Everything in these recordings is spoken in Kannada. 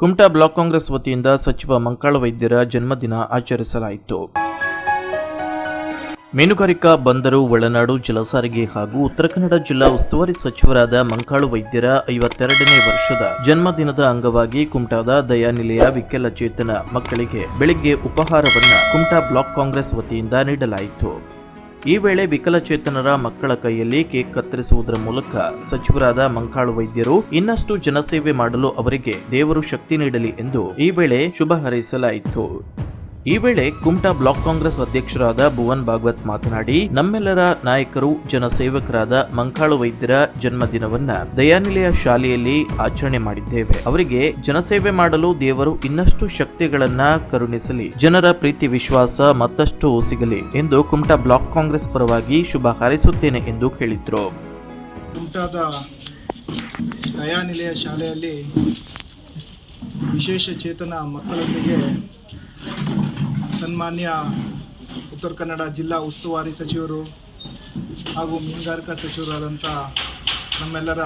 ಕುಮಟಾ ಬ್ಲಾಕ್ ಕಾಂಗ್ರೆಸ್ ವತಿಯಿಂದ ಸಚಿವ ಮಂಕಾಳ ವೈದ್ಯರ ಜನ್ಮದಿನ ಆಚರಿಸಲಾಯಿತು. ಮೀನುಗಾರಿಕಾ ಬಂದರು ಒಳನಾಡು ಜಲಸಾರಿಗೆ ಹಾಗೂ ಉತ್ತರ ಕನ್ನಡ ಜಿಲ್ಲಾ ಉಸ್ತುವಾರಿ ಸಚಿವರಾದ ಮಂಕಾಳು ವೈದ್ಯರ ಐವತ್ತೆರಡನೇ ವರ್ಷದ ಜನ್ಮದಿನದ ಅಂಗವಾಗಿ ಕುಮಟಾದ ದಯಾನಿಲಯ ವಿಕಲಚೇತನ ಮಕ್ಕಳಿಗೆ ಬೆಳಿಗ್ಗೆ ಉಪಹಾರವನ್ನು ಕುಮಟಾ ಬ್ಲಾಕ್ ಕಾಂಗ್ರೆಸ್ ವತಿಯಿಂದ ನೀಡಲಾಯಿತು. ಈ ವೇಳೆ ವಿಕಲಚೇತನರ ಮಕ್ಕಳ ಕೈಯಲ್ಲಿ ಕೇಕ್ ಕತ್ತರಿಸುವುದರ ಮೂಲಕ ಸಚಿವರಾದ ಮಂಕಾಳು ವೈದ್ಯರು ಇನ್ನಷ್ಟು ಜನಸೇವೆ ಮಾಡಲು ಅವರಿಗೆ ದೇವರು ಶಕ್ತಿ ನೀಡಲಿ ಎಂದು ಈ ವೇಳೆ ಶುಭ ಹಾರೈಸಲಾಯಿತು. ಈ ವೇಳೆ ಕುಮಟಾ ಬ್ಲಾಕ್ ಕಾಂಗ್ರೆಸ್ ಅಧ್ಯಕ್ಷರಾದ ಭುವನ್ ಭಾಗವತ್ ಮಾತನಾಡಿ, ನಮ್ಮೆಲ್ಲರ ನಾಯಕರು, ಜನಸೇವಕರಾದ ಮಂಕಾಳು ವೈದ್ಯರ ಜನ್ಮದಿನವನ್ನ ದಯಾನಿಲಯ ಶಾಲೆಯಲ್ಲಿ ಆಚರಣೆ ಮಾಡಿದ್ದೇವೆ. ಅವರಿಗೆ ಜನಸೇವೆ ಮಾಡಲು ದೇವರು ಇನ್ನಷ್ಟು ಶಕ್ತಿಗಳನ್ನ ಕರುಣಿಸಲಿ. ಜನರ ಪ್ರೀತಿ ವಿಶ್ವಾಸ ಮತ್ತಷ್ಟು ಸಿಗಲಿ ಎಂದು ಕುಮಟಾ ಬ್ಲಾಕ್ ಕಾಂಗ್ರೆಸ್ ಪರವಾಗಿ ಶುಭ ಹಾರೈಸುತ್ತೇನೆ ಎಂದು ಹೇಳಿದ್ರು. ದಯಾನಿಲಯ ಶಾಲೆಯಲ್ಲಿ ವಿಶೇಷ ಚೇತನ ಮಕ್ಕಳೊಂದಿಗೆ ಸನ್ಮಾನ್ಯ ಉತ್ತರ ಕನ್ನಡ ಜಿಲ್ಲಾ ಉಸ್ತುವಾರಿ ಸಚಿವರು ಹಾಗೂ ಮೀನುಗಾರಿಕಾ ಸಚಿವರಾದಂಥ ನಮ್ಮೆಲ್ಲರ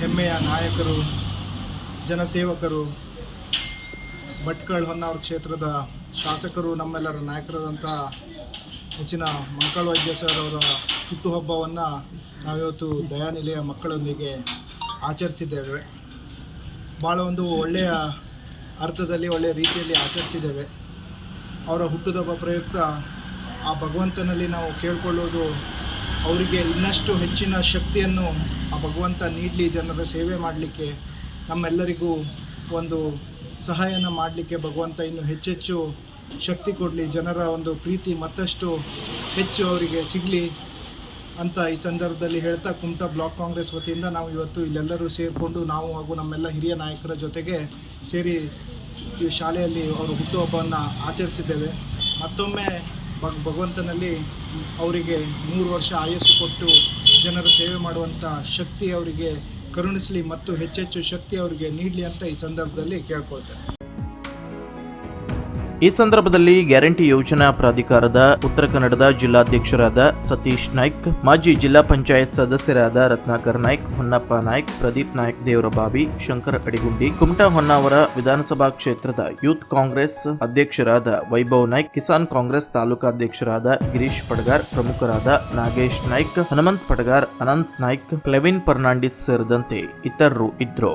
ಹೆಮ್ಮೆಯ ನಾಯಕರು, ಜನಸೇವಕರು, ಭಟ್ಕಳ್ ಹೊನ್ನಾವರ ಕ್ಷೇತ್ರದ ಶಾಸಕರು, ನಮ್ಮೆಲ್ಲರ ನಾಯಕರಾದಂಥ ಹೆಚ್ಚಿನ ಮಂಕಳ ವೈದ್ಯ ಸರ್ ಅವರ ಹುಟ್ಟುಹಬ್ಬವನ್ನು ನಾವಿವತ್ತು ದಯಾನಿಲಯ ಮಕ್ಕಳೊಂದಿಗೆ ಆಚರಿಸಿದ್ದೇವೆ. ಭಾಳ ಒಂದು ಒಳ್ಳೆಯ ಅರ್ಥದಲ್ಲಿ, ಒಳ್ಳೆಯ ರೀತಿಯಲ್ಲಿ ಆಚರಿಸಿದ್ದೇವೆ. ಅವರ ಹುಟ್ಟುದಬ್ಬ ಪ್ರಯುಕ್ತ ಆ ಭಗವಂತನಲ್ಲಿ ನಾವು ಕೇಳ್ಕೊಳ್ಳೋದು ಅವರಿಗೆ ಇನ್ನಷ್ಟು ಹೆಚ್ಚಿನ ಶಕ್ತಿಯನ್ನು ಆ ಭಗವಂತ ನೀಡಲಿ ಜನರ ಸೇವೆ ಮಾಡಲಿಕ್ಕೆ, ನಮ್ಮೆಲ್ಲರಿಗೂ ಒಂದು ಸಹಾಯನ ಮಾಡಲಿಕ್ಕೆ ಭಗವಂತ ಇನ್ನು ಹೆಚ್ಚೆಚ್ಚು ಶಕ್ತಿ ಕೊಡಲಿ, ಜನರ ಒಂದು ಪ್ರೀತಿ ಮತ್ತಷ್ಟು ಹೆಚ್ಚು ಅವರಿಗೆ ಸಿಗಲಿ ಅಂತ ಈ ಸಂದರ್ಭದಲ್ಲಿ ಹೇಳ್ತಾ ಕುಮಟಾ ಬ್ಲಾಕ್ ಕಾಂಗ್ರೆಸ್ ವತಿಯಿಂದ ನಾವು ಇವತ್ತು ಇಲ್ಲೆಲ್ಲರೂ ಸೇರಿಕೊಂಡು ನಾವು ಹಾಗೂ ನಮ್ಮೆಲ್ಲ ಹಿರಿಯ ನಾಯಕರ ಜೊತೆಗೆ ಸೇರಿ ಈ ಶಾಲೆಯಲ್ಲಿ ಅವರು ಹುಟ್ಟುಹಬ್ಬವನ್ನು ಆಚರಿಸಿದ್ದೇವೆ. ಮತ್ತೊಮ್ಮೆ ಭಗ್, ಭಗವಂತನಲ್ಲಿ ಅವರಿಗೆ ಮೂರು ವರ್ಷ ಆಯಸ್ಸು ಕೊಟ್ಟು ಜನರ ಸೇವೆ ಮಾಡುವಂಥ ಶಕ್ತಿ ಅವರಿಗೆ ಕರುಣಿಸಲಿ ಮತ್ತು ಹೆಚ್ಚೆಚ್ಚು ಶಕ್ತಿ ಅವರಿಗೆ ನೀಡಲಿ ಅಂತ ಈ ಸಂದರ್ಭದಲ್ಲಿ ಕೇಳ್ಕೊಳ್ತೇನೆ. ಈ ಸಂದರ್ಭದಲ್ಲಿ ಗ್ಯಾರಂಟಿ ಯೋಜನಾ ಪ್ರಾಧಿಕಾರದ ಉತ್ತರ ಕನ್ನಡದ ಜಿಲ್ಲಾಧ್ಯಕ್ಷರಾದ ಸತೀಶ್ ನಾಯ್ಕ್, ಮಾಜಿ ಜಿಲ್ಲಾ ಪಂಚಾಯತ್ ಸದಸ್ಯರಾದ ರತ್ನಾಕರ್ ನಾಯ್ಕ್, ಹೊನ್ನಪ್ಪ ನಾಯ್ಕ್, ಪ್ರದೀಪ್ ನಾಯ್ಕ್, ದೇವರಬಾವಿ, ಶಂಕರ್ ಅಡಿಗುಂಡಿ, ಕುಮಟಾ ಹೊನ್ನಾವರ ವಿಧಾನಸಭಾ ಕ್ಷೇತ್ರದ ಯೂತ್ ಕಾಂಗ್ರೆಸ್ ಅಧ್ಯಕ್ಷರಾದ ವೈಭವ್ ನಾಯ್ಕ್, ಕಿಸಾನ್ ಕಾಂಗ್ರೆಸ್ ತಾಲೂಕಾಧ್ಯಕ್ಷರಾದ ಗಿರೀಶ್ ಪಡ್ಗಾರ್, ಪ್ರಮುಖರಾದ ನಾಗೇಶ್ ನಾಯ್ಕ್, ಹನುಮಂತ್ ಪಡ್ಗಾರ್, ಅನಂತ್ ನಾಯ್ಕ್ ಕ್ಲೆವಿನ್ ಫರ್ನಾಂಡಿಸ್ ಸೇರಿದಂತೆ ಇತರರು ಇದ್ರು.